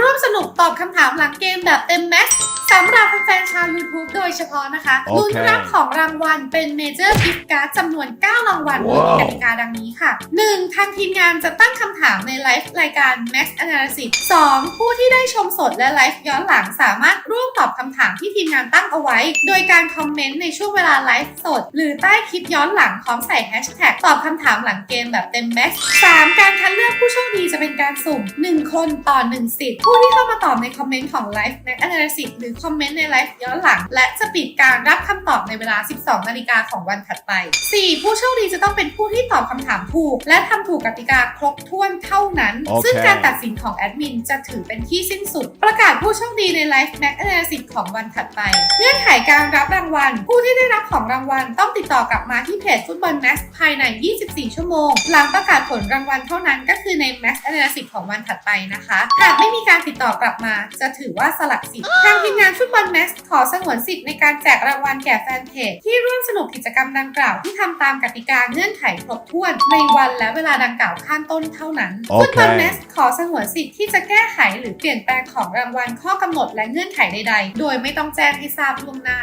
ร่วมสนุกตอบคำถามหลังเกมแบบเต็มแม็กซ์สำหรับแฟนๆชาว YouTube โดยเฉพาะนะคะโอเค ลุ้นรับของรางวัลเป็นเมเจอร์กิฟต์การ์ดจำนวน 9 รางวัลว้าว กติกาดังนี้ค่ะ 1. ทางทีมงานจะตั้งคำถามในไลฟ์รายการ Max Analysis 2. ผู้ที่ได้ชมสดและไลฟ์ย้อนหลังสามารถร่วมตอบคำถามที่ทีมงานตั้งเอาไว้ โดยการคอมเมนต์ในช่วงเวลาไลฟ์สด หรือใต้คลิปย้อนหลังพร้อมใส่แฮชแท็กตอบคำถามหลังเกมแบบเต็มแม็กซ์ 3. การคัดเลือกผู้โชคดีจะ เป็นการสุ่ม 1 คนต่อ 1 สิทธิ์ผู้ที่เข้ามาตอบในคอมเมนต์ของไลฟ์ Max Analysis หรือคอมเมนต์ในไลฟ์ย้อนหลัง และจะปิดการรับคำตอบในเวลา 12 นาฬิกาของวันถัดไป 4. ผู้โชคดีจะต้องเป็นผู้ที่ตอบคำถามถูก และทำถูกกติกาครบถ้วนเท่านั้นโอเคซึ่งการตัดสินของแอดมินจะถือเป็นที่สิ้นสุด ประกาศผู้โชคดีในไลฟ์ Max Analysis ของวันถัดไป เงื่อนไขการรับรางวัล ผู้ที่ได้รับของรางวัลต้องติดต่อกลับมาที่เพจฟุตบอลแม็กภายใน 24 ชั่วโมง หลังประกาศผลรางวัลเท่านั้นก็คือใน Max Analysis ของวันถัดไปนะคะ หากไม่มีการติดต่อกลับมา จะถือว่าสลักสิทธิ์ทางทีมงานฟุตบอลแม็กขอสงวนสิทธิ์ในการแจกรางวัลแก่แฟนเพจที่ร่วมสนุกกิจกรรมดังกล่าวที่ทำตามกติกาเงื่อนไขครบถ้วน ในวันและเวลาดังกล่าวข้างต้นเท่านั้นโอเคฟุตบอลแม็กขอสงวนสิทธิ์ที่จะแก้ไขหรือเปลี่ยนแปลงของรางวัลข้อกำหนดและเงื่อนไขใด ๆ โดยไม่ต้องแจ้งให้ทราบล่วงหน้า